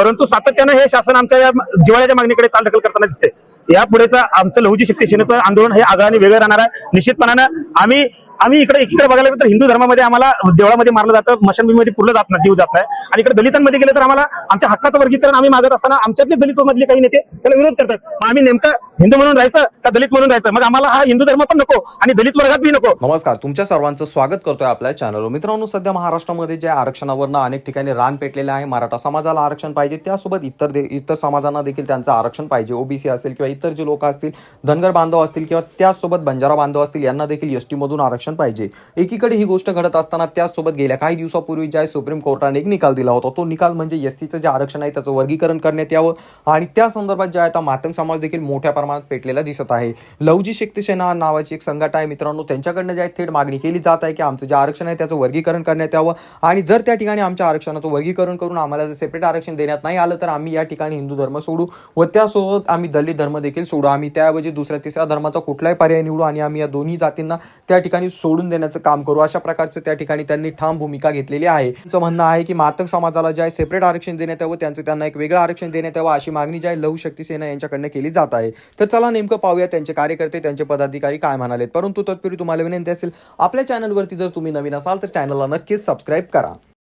परंतु सातत्यानं हे शासन आमच्या या जिवाळ्याच्या मागणीकडे चाल ढकल करताना दिसते यापुढेचं आमचं लहुजी शक्ती सेनेचं आंदोलन हे आगाने वेगळं राहणार आहे. निश्चितपणानं आम्ही आम्ही इकडे एकीकडे बघायला गेलं तर हिंदू धर्मामध्ये आम्हाला देवळामध्ये मारलं जातं मशनभूमीमध्ये पुरलं जात नाही देऊ जात नाही. आणि इकडे दलितांमध्ये गेलं तर आम्हाला आमच्या हक्काचं वर्गीकरण आम्ही मागत असताना आमच्यातले दलित मधले काही नेते त्याला विरोध करतात. मग आम्ही नेमकं हिंदू म्हणून राहायचं का दलित म्हणून राहायचं? मग आम्हाला हा हिंदू धर्म पण नको आणि दलित वर्गात बी नको. नमस्कार तुमच्या सर्वांचं स्वागत करतोय आपल्या चॅनलवर मित्रांनो सध्या महाराष्ट्रामध्ये जे आरक्षणावरनं अनेक ठिकाणी रान पेटलेलं आहे मराठा समाजाला आरक्षण पाहिजे त्यासोबत इतर दे- इतर समाजांना देखील त्यांचं आरक्षण पाहिजे. ओबीसी असेल किंवा इतर जे लोक असतील धनगर बांधव असतील किंवा त्यासोबत बंजारा बांधव असतील यांना देखील एस मधून आरक्षण पाहिजे. एकीकडे ही गोष्ट घडत असताना त्याचसोबत गेल्या काही दिवसापूर्वी ज्या सुप्रीम कोर्टाने एक निकाल दिला होता तो निकाल म्हणजे एस सीचं जे आरक्षण आहे त्याचं वर्गीकरण करण्यात यावं आणि त्या संदर्भात जे आहे आता मातंग समाज देखील मोठ्या प्रमाणात पेटलेला दिसत आहे. लवजी शक्ती सेना नावाची एक संघटना आहे. मित्रांनो त्यांच्याकडनं जे आहे थेट मागणी केली जात आहे की आमचं जे आरक्षण आहे त्याचं वर्गीकरण करण्यात यावं आणि जर त्या ठिकाणी आमच्या आरक्षणाचं वर्गीकरण करून आम्हाला जर सेपरेट आरक्षण देण्यात नाही आलं तर आम्ही या ठिकाणी हिंदू धर्म सोडू व त्यासोबत आम्ही दलित धर्म देखील सोडू. आम्ही त्याऐवजी दुसऱ्या तिसऱ्या धर्माचा कुठलाही पर्याय निवडू आणि आम्ही या दोन्ही जातींना त्या ठिकाणी सोडून देण्याचं काम करू. अशा प्रकारचं त्या ठिकाणी त्यांनी ठाम भूमिका घेतलेली आहे. त्यांचं म्हणणं आहे की मातक समाजाला जे आहे सेपरेट आरक्षण देण्यात यावं त्यांचं त्यांना एक वेगळं आरक्षण देण्यात यावं अशी मागणी जी आहे लहू शक्ती सेना यांच्याकडनं केली जात आहे. तर चला नेमकं पाहूया त्यांचे कार्यकर्ते त्यांचे पदाधिकारी काय म्हणालेत. परंतु तत्पूर्वी तुम्हाला विनंती असेल आपल्या चॅनलवरती जर तुम्ही नवीन असाल तर चॅनलला नक्कीच सबस्क्राईब करा.